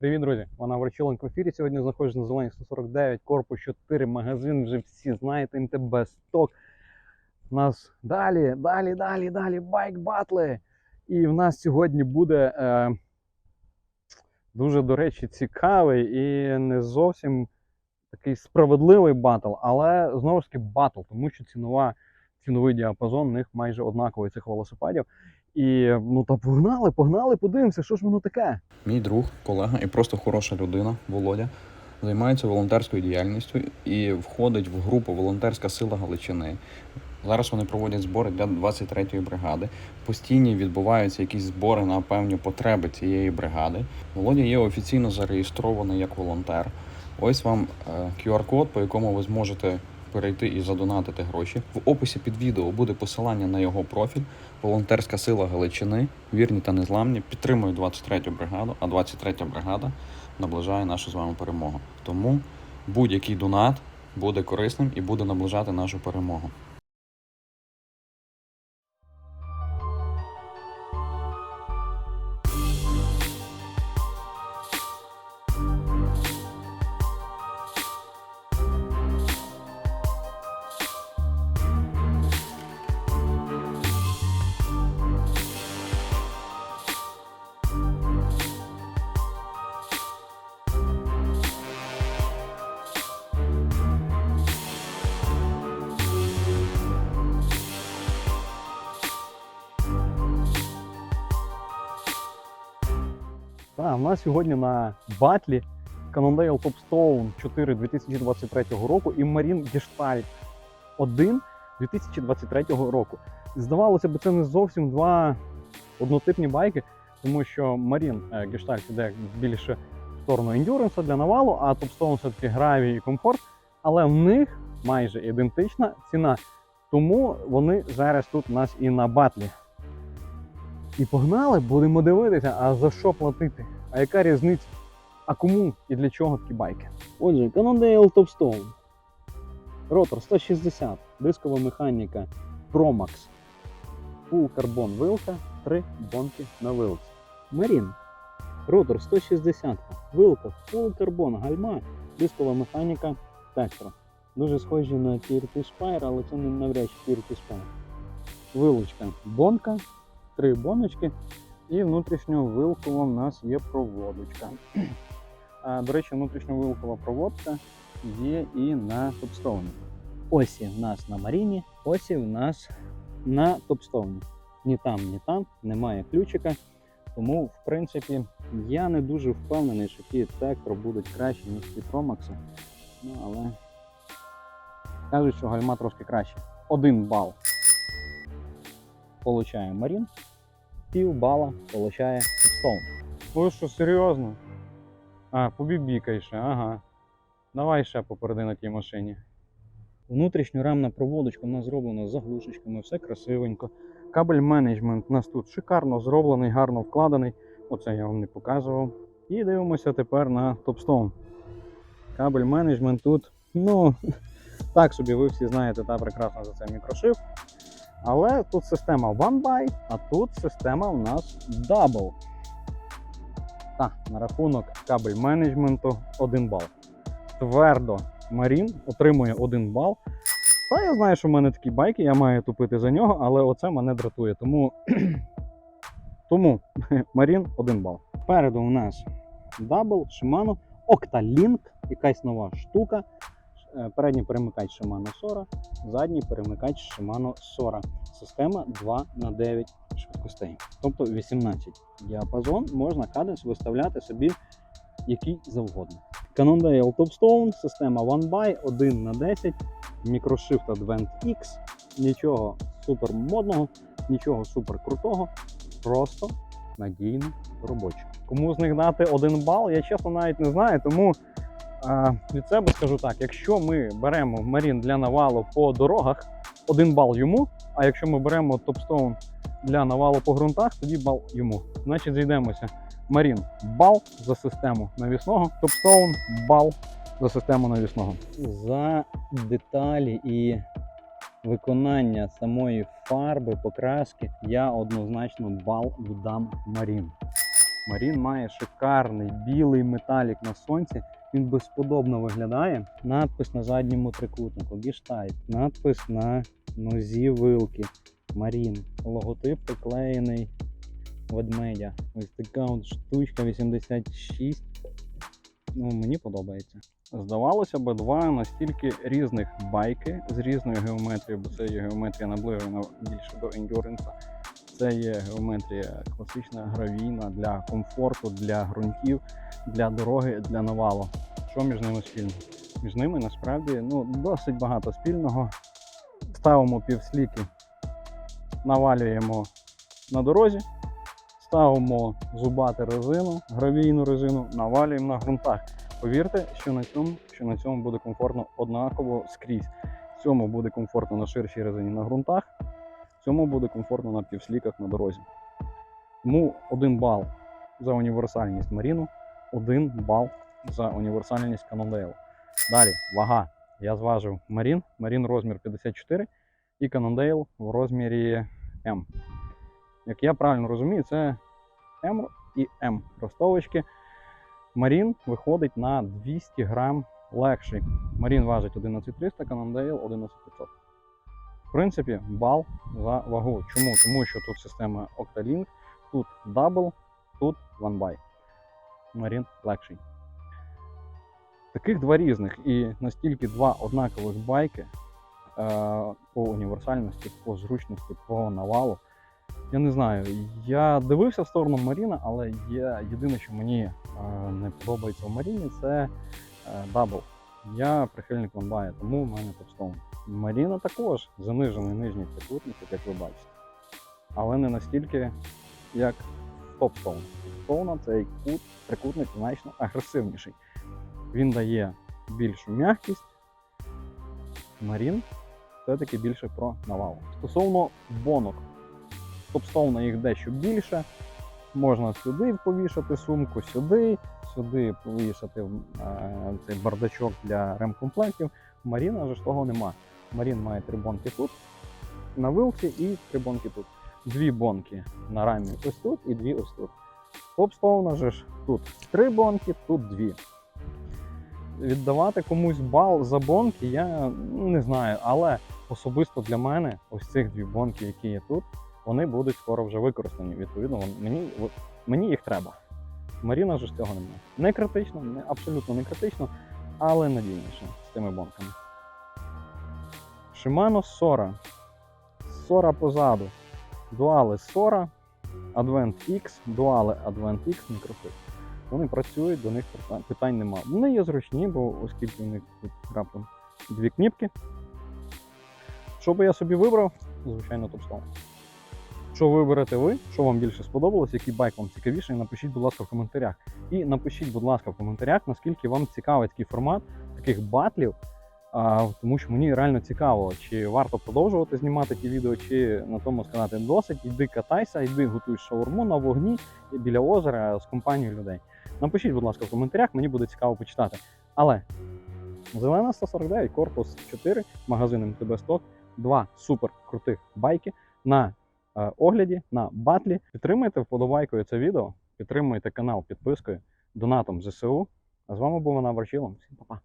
Привіт, друзі! Вона Варчиленко в ефірі. Сьогодні знаходжусь на зеленій 149, корпус 4, магазин. Вже всі знаєте, МТБ сток. У нас далі, далі, далі, далі байк батли. І в нас сьогодні буде е, дуже, до речі, цікавий і не зовсім такий справедливий батл, але знову ж таки батл, тому що цінова, ціновий діапазон в них майже однаковий цих велосипедів. І ну та погнали, погнали, подивимося, що ж воно таке. Мій друг, колега і просто хороша людина, Володя, займається волонтерською діяльністю і входить в групу Волонтерська сила Галичини. Зараз вони проводять збори для 23-ї бригади. Постійні відбуваються якісь збори на певні потреби цієї бригади. Володя є офіційно зареєстрований як волонтер. Ось вам е, QR-код, по якому ви зможете перейти і задонатити гроші. В описі під відео буде посилання на його профіль. Волонтерська сила Галичини, вірні та незламні, підтримує 23-ю бригаду, а 23-я бригада наближає нашу з вами перемогу. Тому будь-який донат буде корисним і буде наближати нашу перемогу. Так, у нас сьогодні на батлі Cannondale Topstone 4 2023 року і Marine Gestalt 1 2023 року. Здавалося б, це не зовсім два однотипні байки, тому що Marine е, Gestalt іде більше в сторону ендюренса для навалу, а Topstone все-таки гравій і комфорт. Але в них майже ідентична ціна. Тому вони зараз тут у нас і на батлі. І погнали, будемо дивитися, а за що платити? А яка різниця? А кому і для чого такі байки? Отже, Cannondale Topstone. Ротор 160, дискова механіка Promax. Full карбон вилка, 3 бонки на вилці. Marine. Ротор 160, вилка, Full карбон, гальма, дискова механіка Tektro. Дуже схожі на TRT Spire, але це не навряд чи TRT Spire. Вилучка бонка, три боночки, і внутрішньовилкова в нас є проводочка. До речі, внутрішньовилкова проводка є і на топстоуні. Осі в нас на маріні, осі в нас на топстоуні. Ні там, ні там немає ключика. Тому, в принципі, я не дуже впевнений, що ті Тектро будуть кращі, ніж ті Промакси. Ну, але кажуть, що гальма трошки краще. Один бал получає Марін, пів бала получає Топстоун. Ой, що серйозно? А, побібікай ще, ага. Давай ще попереди на тій машині. Внутрішньорамна проводочка у нас зроблена з заглушечками, все красивенько. Кабель менеджмент у нас тут шикарно зроблений, гарно вкладений. Оце я вам не показував. І дивимося тепер на Топстоун. Кабель менеджмент тут, ну, так собі, ви всі знаєте, та прекрасно за це мікрошиф. Але тут система One By, а тут система у нас Double. Так, на рахунок кабель менеджменту 1 бал. Твердо Marine отримує 1 бал. Та я знаю, що в мене такі байки, я маю тупити за нього, але оце мене дратує. Тому, тому Marine 1 бал. Спереду у нас Double, Shimano, Octalink, якась нова штука. Е, Передній перемикач Shimano Sora, задній перемикач Shimano Sora. Система 2 на 9 швидкостей, тобто 18 діапазон. Можна каденс виставляти собі який завгодно. Cannondale Topstone, система One by 1 на 10 Microshift Advent X. Нічого супер модного, нічого супер крутого, просто надійно робоче. Кому з них дати один бал, я чесно навіть не знаю, тому від себе скажу так: якщо ми беремо Марін для навалу по дорогах, один бал йому. А якщо ми беремо топстоун для навалу по ґрунтах, тоді бал йому. Значить, зійдемося. Марін бал за систему навісного, топстоун бал за систему навісного. За деталі і виконання самої фарби, покраски, я однозначно бал віддам Марін. Марін має шикарний білий металік на сонці. Він безподобно виглядає. Надпис на задньому трикутнику, гіштайп, надпис на нозі вилки. Марін. Логотип приклеєний ведмедя. Ось така от штучка 86. Ну, мені подобається. Здавалося б, два настільки різних байки з різною геометрією, бо це є геометрія наближена більше до ендюренса. Це є геометрія класична гравійна для комфорту, для ґрунтів, для дороги, для навалу. Що між ними спільно? Між ними насправді ну, досить багато спільного. Ставимо півсліки, навалюємо на дорозі, ставимо зубати резину, гравійну резину, навалюємо на ґрунтах. Повірте, що на цьому, що на цьому буде комфортно однаково скрізь. Цьому буде комфортно на ширшій резині на ґрунтах, цьому буде комфортно на півсліках на дорозі. Тому один бал за універсальність Маріну, один бал за універсальність Cannondale. Далі, вага. Я зважив Марін. Марін розмір 54 і Cannondale в розмірі М. Як я правильно розумію, це М і М ростовочки. Марін виходить на 200 грам легший. Марін важить 11300, Cannondale 11500. В принципі, бал за вагу. Чому? Тому що тут система Octalink, тут Double, тут One By. Марін легший. Таких два різних і настільки два однакових байки е, по універсальності, по зручності, по навалу. Я не знаю. Я дивився в сторону Маріна, але є єдине, що мені е, не подобається в Маріні, це е, дабл. Я прихильник Ванбая, тому в мене топстоун. Маріна також занижений нижній трикутник, як ви бачите. Але не настільки, як топстоун. Топстоуна цей кут, трикутник значно агресивніший. Він дає більшу м'якість. Марін все-таки більше про навалу. Стосовно бонок, топстоуна їх дещо більше. Можна сюди повішати сумку, сюди, сюди повішати е, цей бардачок для ремкомплектів. Маріна вже ж того нема. Марін має три бонки тут, на вилці і три бонки тут. Дві бонки на рамі ось тут і дві ось тут. Топстоуна же ж тут три бонки, тут дві. Віддавати комусь бал за бонки, я не знаю, але особисто для мене ось цих дві бонки, які є тут, вони будуть скоро вже використані. Відповідно, мені, мені їх треба. Маріна ж цього немає. Не критично, не, абсолютно не критично, але надійніше з тими бонками. Shimano Sora. Sora позаду. Дуали Sora, Advent X, дуали Advent X мікрофит. Вони працюють, до них питань- нема. Вони є зручні, бо оскільки в них тут раптом дві кніпки. Що би я собі вибрав? Звичайно, топстон. Що виберете ви, що вам більше сподобалось, який байк вам цікавіший, напишіть, будь ласка, в коментарях. І напишіть, будь ласка, в коментарях, наскільки вам цікавий такий формат таких батлів. А, тому що мені реально цікаво, чи варто продовжувати знімати ті відео, чи на тому сказати досить, йди катайся, йди готуй шаурму на вогні біля озера з компанією людей. Напишіть, будь ласка, в коментарях, мені буде цікаво почитати. Але зелена 149, корпус 4, магазин МТБ Сток, два супер крутих байки на огляді, на батлі. Підтримайте вподобайкою це відео, підтримуйте канал підпискою, донатом ЗСУ. А з вами був Вона. Всім па-па.